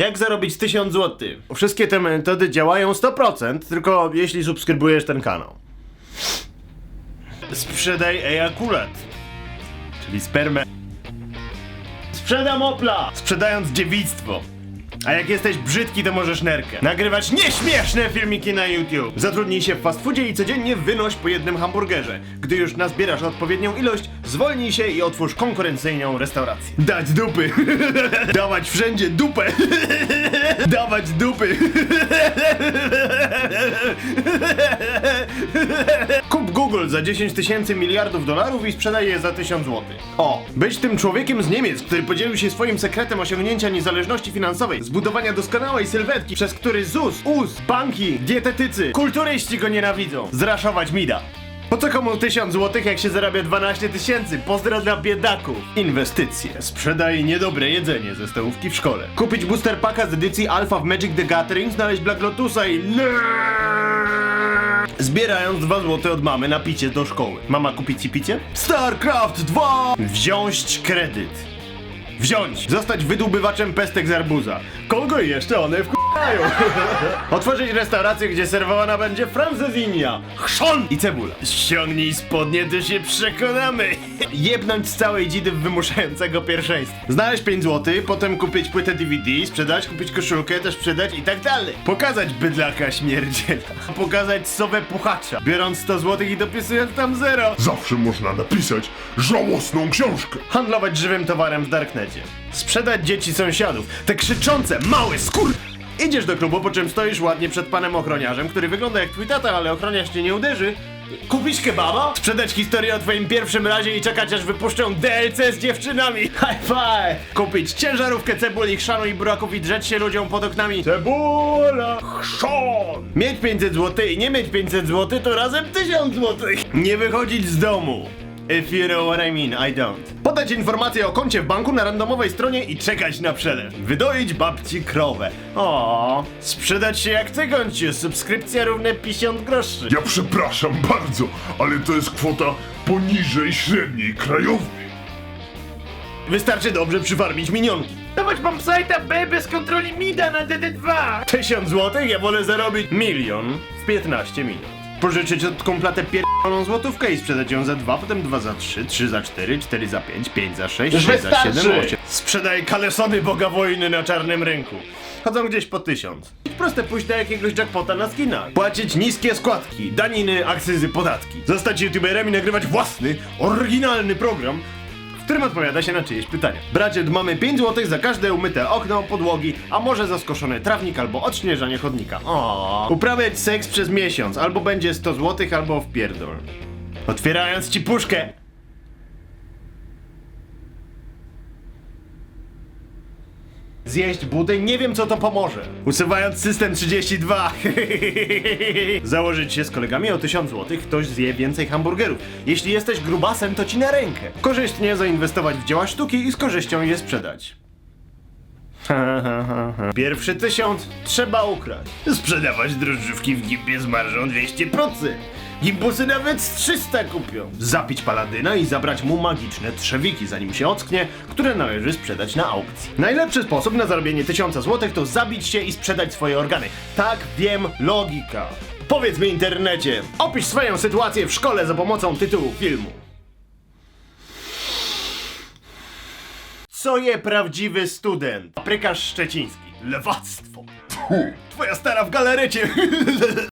Jak zarobić 1000 zł? Wszystkie te metody działają 100%, tylko jeśli subskrybujesz ten kanał. Sprzedaj ejakulat, czyli spermę. Sprzedam opla, sprzedając dziewictwo. A jak jesteś brzydki, to możesz nerkę. Nagrywać nieśmieszne filmiki na YouTube. Zatrudnij się w fast foodzie i codziennie wynoś po jednym hamburgerze. Gdy już nazbierasz odpowiednią ilość, zwolnij się i otwórz konkurencyjną restaurację. Dać dupy. Dawać wszędzie dupę. Dawać dupy. Google za 10 tysięcy miliardów dolarów i sprzedaj je za 1000 zł. O, być tym człowiekiem z Niemiec, który podzielił się swoim sekretem osiągnięcia niezależności finansowej, zbudowania doskonałej sylwetki, przez który ZUS, US, banki, dietetycy, kulturyści go nienawidzą. Zraszować mida. Po co komu 1000 zł, jak się zarabia 12 tysięcy? Pozdro dla biedaków. Inwestycje. Sprzedaj niedobre jedzenie ze stołówki w szkole. Kupić booster packa z edycji Alpha w Magic the Gathering, znaleźć Black Lotusa i... Zbierając 2 zł od mamy na picie do szkoły. Mama kupi ci picie? StarCraft 2! Wziąć kredyt. Wziąć! Zostać wydłubywaczem pestek z arbuza. Kogo jeszcze one wkurzają? Otworzyć restaurację, gdzie serwowana będzie francezinia, chrzon i cebula. Ściągnij spodnie, to się przekonamy. Jebnąć z całej dzidy w wymuszającego pierwszeństwa. Znaleźć 5 zł, potem kupić płytę DVD, sprzedać, kupić koszulkę, też sprzedać i tak dalej. Pokazać bydlaka śmierdziela. Pokazać sowę puchacza. Biorąc 100 zł i dopisując tam zero. Zawsze można napisać żałosną książkę. Handlować żywym towarem w Darknecie. Sprzedać dzieci sąsiadów. Te krzyczące, małe skur... Idziesz do klubu, po czym stoisz ładnie przed panem ochroniarzem, który wygląda jak twój tata, ale ochroniarz cię nie uderzy. Kupić kebaba? Sprzedać historię o twoim pierwszym razie i czekać aż wypuszczą DLC z dziewczynami. High five! Kupić ciężarówkę cebuli, chrzanu i buraków i drzeć się ludziom pod oknami. Cebula! Chrzan! Mieć 500 zł i nie mieć 500 zł to razem 1000 zł. Nie wychodzić z domu. If you know what I mean, I don't. Podać informację o koncie w banku na randomowej stronie i czekać na przelew. Wydoić babci krowę. O, sprzedać się jak ty, gonciu. Subskrypcja równe 50 groszy. Ja przepraszam bardzo, ale to jest kwota poniżej średniej krajowej. Wystarczy dobrze przyfarmić minionki. Dawać bombsite'a B bez kontroli mida na DD2! 1000 zł, ja wolę zarobić milion w 15 minut. Pożyczyć od kumpla tę pierdoloną złotówkę i sprzedać ją za 2, potem 2 za 3, 3 za 4, 4 za 5, 5 za 6, Już 6 za wystarczy. 7, 8. Sprzedaj kalesony boga wojny na czarnym rynku. Chodzą gdzieś po 1000. Proste pójść do jakiegoś jackpota na skinach. Płacić niskie składki, daniny, akcyzy, podatki. Zostać youtuberem i nagrywać własny, oryginalny program, którym odpowiada się na czyjeś pytania. Bracie, mamy 5 zł za każde umyte okno, podłogi, a może za skoszony trawnik albo odśnieżanie chodnika. O. Uprawiać seks przez miesiąc, albo będzie 100 zł, albo w pierdol. Otwierając ci puszkę. Zjeść budyń? Nie wiem co to pomoże. Usuwając system 32. Założyć się z kolegami o 1000 zł, ktoś zje więcej hamburgerów. Jeśli jesteś grubasem, to ci na rękę. Korzystnie zainwestować w dzieła sztuki i z korzyścią je sprzedać. Pierwszy tysiąc trzeba ukraść. Sprzedawać drożdżówki w gimbie z marżą 200%. Gimbusy nawet z 300 kupią. Zapić paladyna i zabrać mu magiczne trzewiki, zanim się ocknie, które należy sprzedać na aukcji. Najlepszy sposób na zarobienie 1000 zł to zabić się i sprzedać swoje organy. Tak wiem, logika. Powiedz mi internecie, opisz swoją sytuację w szkole za pomocą tytułu filmu. Co je prawdziwy student? Paprykarz szczeciński. Lewactwo. Twoja stara w galerecie.